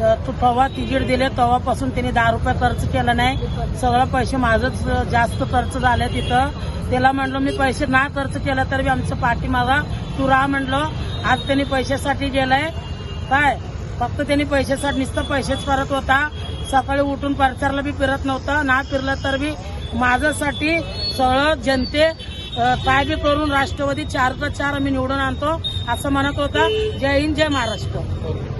तर तू तेव्हा तिकीट दिले तेव्हापासून त्यांनी दहा रुपये खर्च केला नाही. सगळं पैसे माझंच जास्त खर्च झाले तिथं. त्याला म्हणलो मी पैसे ना खर्च केला तर बी आमचं पाठीमागा तू राहा म्हणलो. आज त्यांनी पैशासाठी गेलाय. काय? फक्त त्यांनी पैशासाठी नुसतं पैसेच करत होता. सकाळी उठून प्रचारला बी फिरत नव्हतं. ना फिरलं तर बी माझ्यासाठी सगळं जनते काय बी करून राष्ट्रवादी चार तर चार आम्ही निवडून आणतो असं म्हणत होता. जय हिंद जय Maharashtra.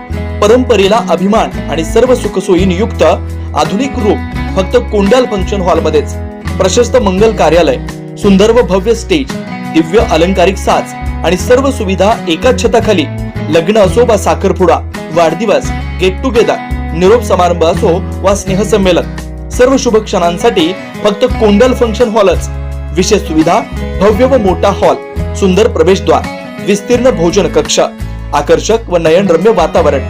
परंपरेला अभिमान आणि सर्व सुखसोयी नियुक्त आधुनिक रूप फक्त कोंडाल फंक्शन हॉल मध्येच प्रशस्त मंगल कार्यालय सुंदर व भव्य स्टेज दिव्य अलंकारिक साज आणि सर्व सुविधा एकाच छताखाली. लग्न असो वा साखरपुडा वाढदिवस गेट टुगेदर निरोप समारंभ असो वा स्नेहसंमेलन. सर्व शुभ क्षणांसाठी फक्त कोंडल फंक्शन हॉलच. विशेष सुविधा भव्य व मोठा हॉल सुंदर प्रवेशद्वार विस्तीर्ण भोजन कक्ष आकर्षक व नयनरम्य वातावरण.